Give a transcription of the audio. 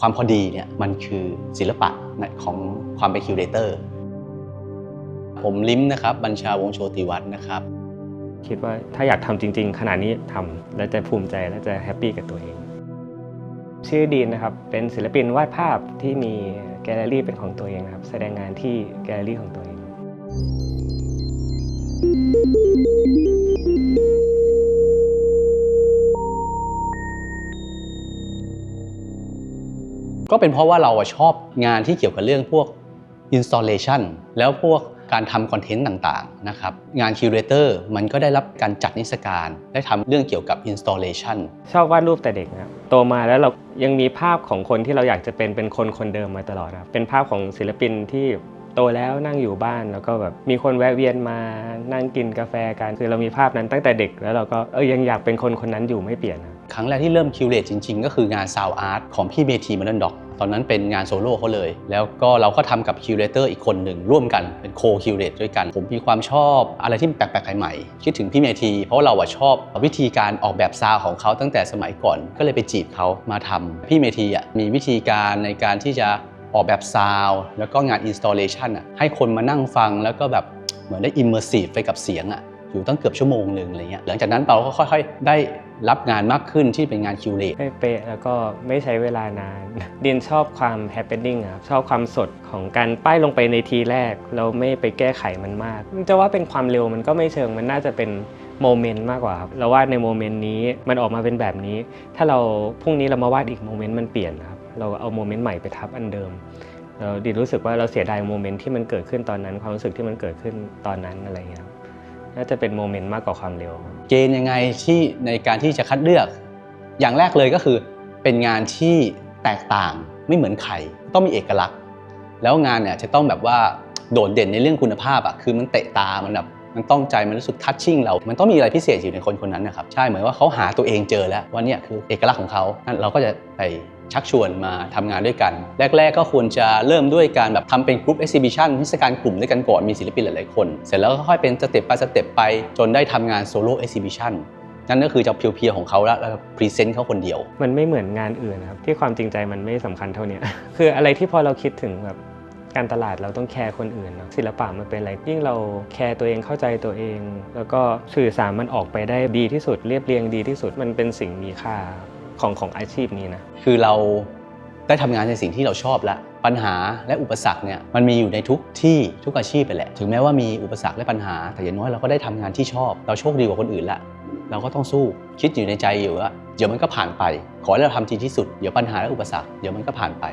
ความพอดีเนี่ยมันคือศิลปะของความเป็นคิวเรเตอร์ผมลิ้มนะครับ บัญชาวงโชติวัฒน์นะครับ คิดว่าถ้าอยากทำจริง ๆ ขนาดนี้ทำแล้วจะภูมิใจและจะแฮปปี้กับตัวเอง ชื่อดีนนะครับ เป็นศิลปินวาดภาพที่มีแกลเลอรี่เป็นของตัวเองนะครับ แสดงงานที่แกลเลอรี่ของตัวเอง ก็เป็นเพราะว่าเราชอบงานที่เกี่ยวกับเรื่องพวก installation แล้วพวกการทำคอนเทนต์ต่างๆนะครับงานคิวเรเตอร์มันก็ได้รับการจัดนิทรรศการได้ทำเรื่องเกี่ยวกับ installation ชอบวาดรูปแต่เด็กนะครับโตมาแล้วเรายังมีภาพของคนที่เราอยากจะเป็นเป็นคนคนเดิมมาตลอดนะเป็นภาพของศิลปินที่ โตแล้วนั่งอยู่บ้านแล้วก็แบบมีคนแวะเวียนมานั่งกินกาแฟกันคือเรามีภาพนั้นตั้งแต่เด็กแล้วเราก็เออยังอยากเป็นคนคนนั้นอยู่ไม่เปลี่ยนครับครั้งแรกที่เริ่มคิวเรตจริง ๆ ก็คืองาน Sound Art ของพี่เมทีมันนด็อกตอนนั้นเป็นงานโซโล่เขาเลย แล้วก็เราก็ทำกับคิวเรเตอร์อีกคนหนึ่งร่วมกันเป็นโคคิวเรตด้วยกัน ผมมีความชอบอะไรที่แปลกๆใหม่ๆคิดถึงพี่เมทีเพราะเราอะชอบวิธีการออกแบบซาวด์ของเขาตั้งแต่สมัยก่อน ก็เลยไปจีบเขามาทำพี่เมทีอะมีวิธีการในการที่จะ ออกแบบซาวด์แล้วก็งานอินสต l เลชันอะให้คนมานั่งฟังแล้วก็แบบเหมือนได้อิมเมอร์ซีฟไปกับเสียงอะอยู่ตั้งเกือบชั่วโมงหนึ่งอะไรเงี้ยหลังจากนั้นเราก็ค่อย ๆ ได้รับงานมากขึ้นที่เป็นงานคิวเรตไม่เป๊ะแล้วก็ไม่ใช้เวลานาน ดินชอบความแฮปป n น n งครับชอบความสดของการป้ายลงไปในทีแรกแล้วไม่ไปแก้ไขมันมาก จะว่าเป็นความเร็วมันก็ไม่เชิงมันน่าจะเป็นโมเมนต์มากกว่าครับเราวาดในโมเมนต์นี้มันออกมาเป็นแบบนี้ ถ้าเราพรุ่งนี้เรามาวาดอีกโมเมนต์มันเปลี่ยนครับ เราเอาโมเมนต์ใหม่ไปทับอันเดิมเราดิรู้สึกว่าเราเสียดายโมเมนต์ที่มันเกิดขึ้นตอนนั้น ความรู้สึกที่มันเกิดขึ้นตอนนั้นอะไรเงี้ยน่าจะเป็นโมเมนต์มากกว่าความเร็ว เกณฑ์ยังไงที่ในการที่จะคัดเลือก อย่างแรกเลยก็คือเป็นงานที่แตกต่างไม่เหมือนใครต้องมีเอกลักษณ์ แล้วงานเนี่ยจะต้องแบบว่าโดดเด่นในเรื่องคุณภาพอะคือมันเตะตามันแบบมันต้องใจมันรู้สึกทัชชิ่งเรา มันต้องมีอะไรพิเศษอยู่ในคนคนนั้นนะครับ ใช่ เหมือนว่าเขาหาตัวเองเจอแล้วว่าเนี่ยคือเอกลักษณ์ของเขานั่นเราก็จะไป ชักชวนมาทำงานด้วยกัน แรก ๆ ก็ควรจะเริ่มด้วยการแบบทำเป็นกรุ๊ปเอ็กซิบิชันเทศกาลกลุ่มด้วยกันก่อนมีศิลปินหลายๆคน เสร็จแล้วก็ค่อยเป็นสเต็ปไปสเต็ปไปจนได้ทำงานโซโล่เอ็กซิบิชันนั่นก็คือจะเพียวๆของเขาแล้วแล้วพรีเซนต์เขาคนเดียว มันไม่เหมือนงานอื่นครับที่ความจริงใจมันไม่สำคัญเท่านี้คืออะไรที่พอเราคิดถึงแบบการตลาดเราต้องแคร์คนอื่นเนะศิลปะมันเป็นอะไรยิ่งเราแคร์ตัวเองเข้าใจตัวเอง แล้วก็สื่อสารมันออกไปได้ดีที่สุดเรียบเรียงดีที่สุดมันเป็นสิ่งมีค่า ของของอาชีพนี้นะ คือเราได้ทำงานในสิ่งที่เราชอบแล้ว ปัญหาและอุปสรรคเนี่ยมันมีอยู่ในทุกที่ทุกอาชีพไปแหละ ถึงแม้ว่ามีอุปสรรคและปัญหา แต่อย่างน้อยเราก็ได้ทำงานที่ชอบ เราโชคดีกว่าคนอื่นละเราก็ต้องสู้คิดอยู่ในใจอยู่ว่าเดี๋ยวมันก็ผ่านไป ขอให้เราทำดีที่สุด เดี๋ยวปัญหาและอุปสรรคเดี๋ยวมันก็ผ่านไป